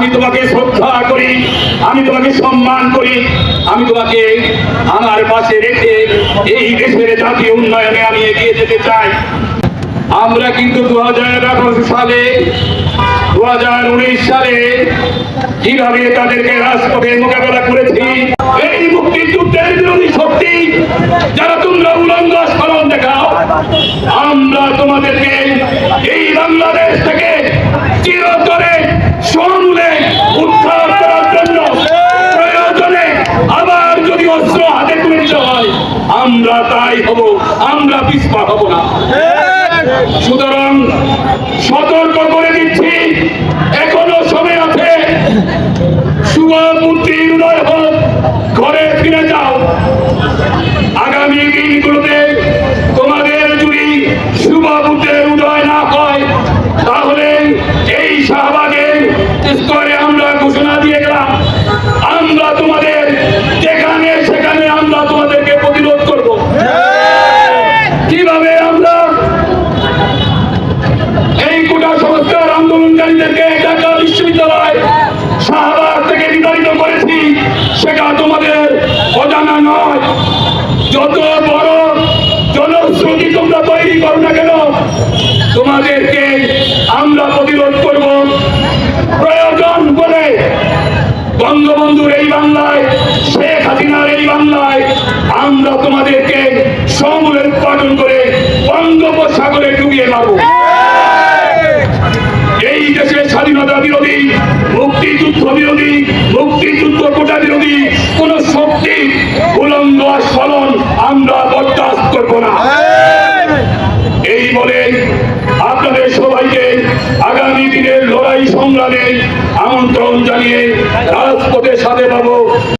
আমি তোমাকে শ্রদ্ধা করি, আমি তোমাকে সম্মান করি, আমি তোমাকে আমার পাশে রেখে এই দেশের জাতীয় উন্নয়নে আমি এগিয়ে যেতে চাই। আমরা কিন্তু দু হাজার সালে দু হাজার উনিশ সালে কীভাবে তাদেরকে রাজপথে মোকাবেলা করেছি, এই মুক্তিযুদ্ধের বিরোধী শক্তি, যারা তোমরা উলঙ্গ স্মরণ দেখাও, আমরা তোমাদেরকে এই বাংলাদেশ থেকে হব না। সুতরাং সতর্ক করে দিচ্ছি, এখনও সময় আছে। শুভমূর্তি উদয় হোক, ঘরে ফিরে যাও। কীভাবে আমরা এই কোটা সংস্কার আন্দোলনকারীদেরকে ঢাকা বিশ্ববিদ্যালয় শাহবাগ থেকে বিতাড়িত করেছি, সেটা তোমাদের অজানা নয়। যত বড় জনশ্রুতি তোমরা তৈরি করো না কেন, তোমাদেরকে আমরা প্রতিরোধ করব। প্রয়োজন বলে বঙ্গবন্ধুর এই বাংলায়, শেখ হাসিনার এই বাংলায় বঙ্গোপসাগরে এই দেশের স্বাধীনতা বিরোধী, মুক্তিযুদ্ধ বিরোধী, মুক্তিযুদ্ধ কোটা বিরোধী, কোন শক্তি উলঙ্গ স্মরণ আমরা বরদাস্ত করব না। এই বলে আপনাদের সবাইকে আগামী দিনের লড়াই সংগ্রামে আমন্ত্রণ জানিয়ে রাজপথের সাথে পাবো।